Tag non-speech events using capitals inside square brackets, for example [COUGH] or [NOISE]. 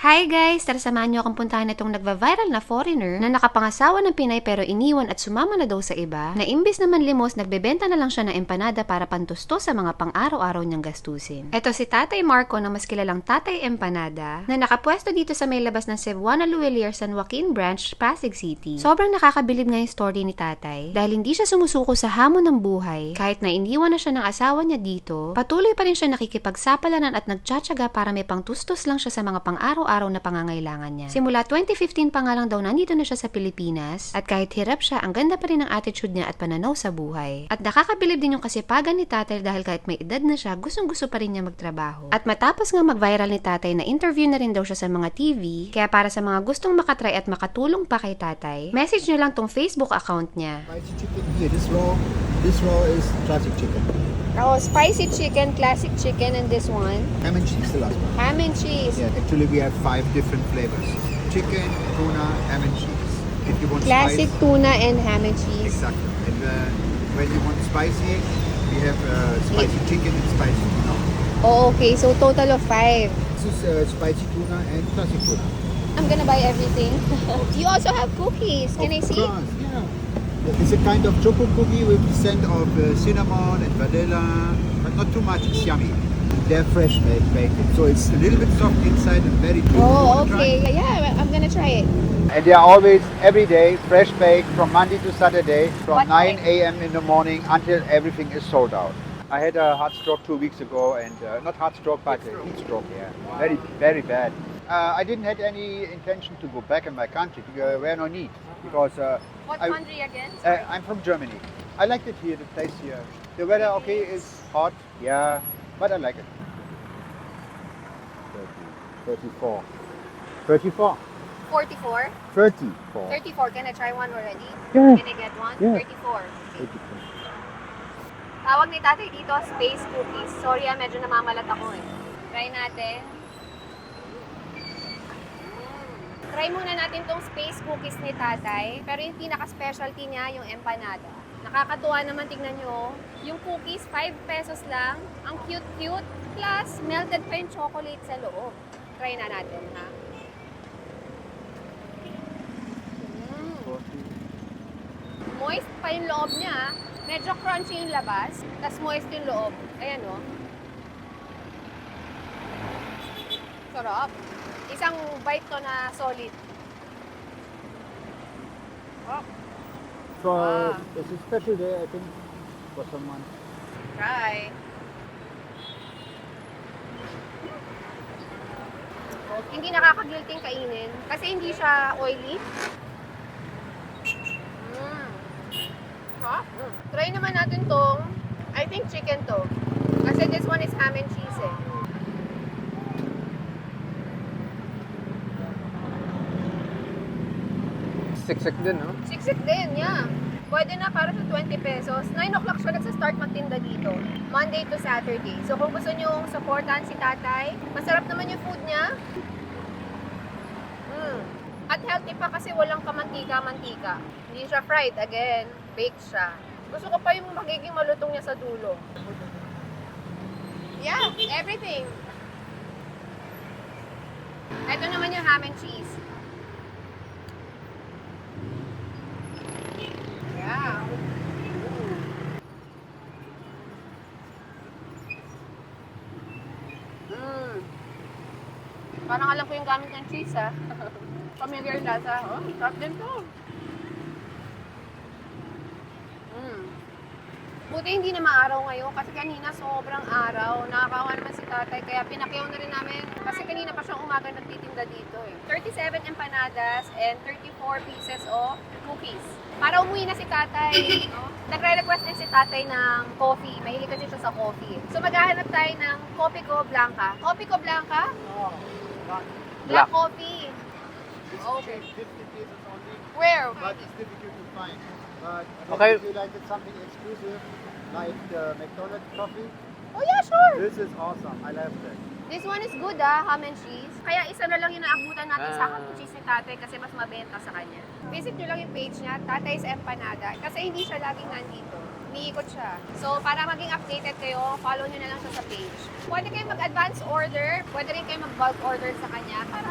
Hi guys! Tara samahan niyo akong puntahan itong nagva-viral na foreigner na nakapangasawa ng Pinay pero iniwan at sumama na daw sa iba na imbis naman limos, nagbebenta na lang siya ng empanada para pantusto sa mga pang-araw-araw niyang gastusin. Ito si Tatay Marco na mas kilalang Tatay Empanada na nakapwesto dito sa may labas ng Cebuana Luelier San Joaquin Branch, Pasig City. Sobrang nakakabilib nga yung story ni Tatay dahil hindi siya sumusuko sa hamon ng buhay kahit na iniwan na siya ng asawa niya dito, patuloy pa rin siya nakikipagsapalanan at nagtsatsaga para may pangtustos lang siya sa mga pang-araw-araw na pangangailangan niya. Simula 2015 pa nga lang daw nandito na siya sa Pilipinas at kahit hirap siya, ang ganda pa rin ng attitude niya at pananaw sa buhay. At nakakabilib din yung kasipagan ni tatay dahil kahit may edad na siya, gustong gusto pa rin niya magtrabaho. At matapos nga mag-viral ni tatay na interview na rin daw siya sa mga TV, kaya para sa mga gustong makatry at makatulong pa kay tatay, message niyo lang tong Facebook account niya. Chicken here. This this raw is classic chicken. Oh, spicy chicken, classic chicken, and this one, Ham and cheese, the last one. ham and cheese. Yeah, actually we have five different flavors: chicken, tuna, ham and cheese. If you want Classic spice, tuna and ham and cheese. exactly. And uh, when you want spicy, we have uh, spicy chicken and spicy tuna. Oh, okay. So total of five. This is uh, spicy tuna and classic tuna. I'm gonna buy everything. [LAUGHS] you also have cookies. Can I Of see? course, yeah. It's a kind of choco cookie with the scent of uh, cinnamon and vanilla, but not too much. It's yummy. They're fresh made, baked, so it's a little bit soft inside and very good. Oh, You try? okay. Yeah, I'm gonna try it. And they are always every day fresh baked from Monday to Saturday What from 9 a.m. in the morning until everything is sold out. I had a heart stroke two weeks ago, and uh, not heart stroke, but a heat stroke. Yeah, very, very bad. Uh, I didn't have any intention to go back in my country. There were no need because uh, What I- country again? uh, I'm from Germany. I liked it here, the place here. The weather, okay, is hot, yeah, but I like it. 30, 34. 34. 44. 34. 34. Can I try one already? Yeah. Can I get one? Yeah. 34. 34. Tawag ni tatay dito, space cookies. Sorry ah, medyo namamalat ako eh. Try natin. Try muna natin tong space cookies ni tatay. Pero yung pinaka-specialty niya, yung empanada. Nakakatuwa naman, tingnan nyo. Yung cookies, 5 pesos lang. Ang cute-cute. Plus, melted pa yung chocolate sa loob. Try na natin, ha? Mm. 40. Moist pa yung loob niya. Medyo crunchy yung labas, tas moist yung loob. Ayan o. Sarap. Isang bite to na solid. Oh, So Ah. it's a special day, I think, for someone. try. Hindi nakakagilting kainin kasi hindi siya oily. Mm. Sarap. Mm. Try naman natin tong, I think chicken to. Kasi this one is ham and cheese eh. Siksik din, no? Siksik din, yeah. Pwede na para sa 20 pesos. 9 o'clock siya nagsa-start magtinda dito. Monday to Saturday. So kung gusto nyo supportan si tatay, masarap naman yung food niya. Mm. At healthy pa kasi walang kamantika-mantika. Hindi siya fried. Again, baked siya. Gusto ko pa yung magiging malutong niya sa dulo. Yeah, everything. Ito naman yung ham and cheese. Yeah. Mm. Parang alam ko yung gamit ng cheese, ha? [LAUGHS] Familiar lasa. Oh, sarap din to. Mm. Buti hindi na maaraw ngayon kasi kanina sobrang araw. Nakakawa naman si tatay kaya pinakyaw na rin namin kasi kanina pa siyang umaga nagtitinda dito eh. 37 empanadas and 34 pieces of cookies. Para umuwi na si tatay, [COUGHS] no? nagre-request din si tatay ng coffee. Mahilig kasi siya sa coffee. So maghahanap tayo ng Coffee Ko Blanca. Coffee Ko Blanca? Black, Black. coffee. It's Okay. cheap, 50 pieces only, Where? but it's difficult to find. But Okay. if you like it something exclusive, like uh, McDonald's coffee, Oh yeah, sure. this is awesome. I love that. This one is good ah, ham and cheese. Kaya isa na lang yung naabutan natin sa Ah. ham and cheese ni tatay kasi mas mabenta sa kanya. Visit nyo lang yung page niya, Tatay's Empanada. Kasi hindi siya laging nandito. Umiikot siya. So, para maging updated kayo, follow nyo na lang siya sa page. Pwede kayo mag-advance order, pwede rin kayo mag-bulk order sa kanya para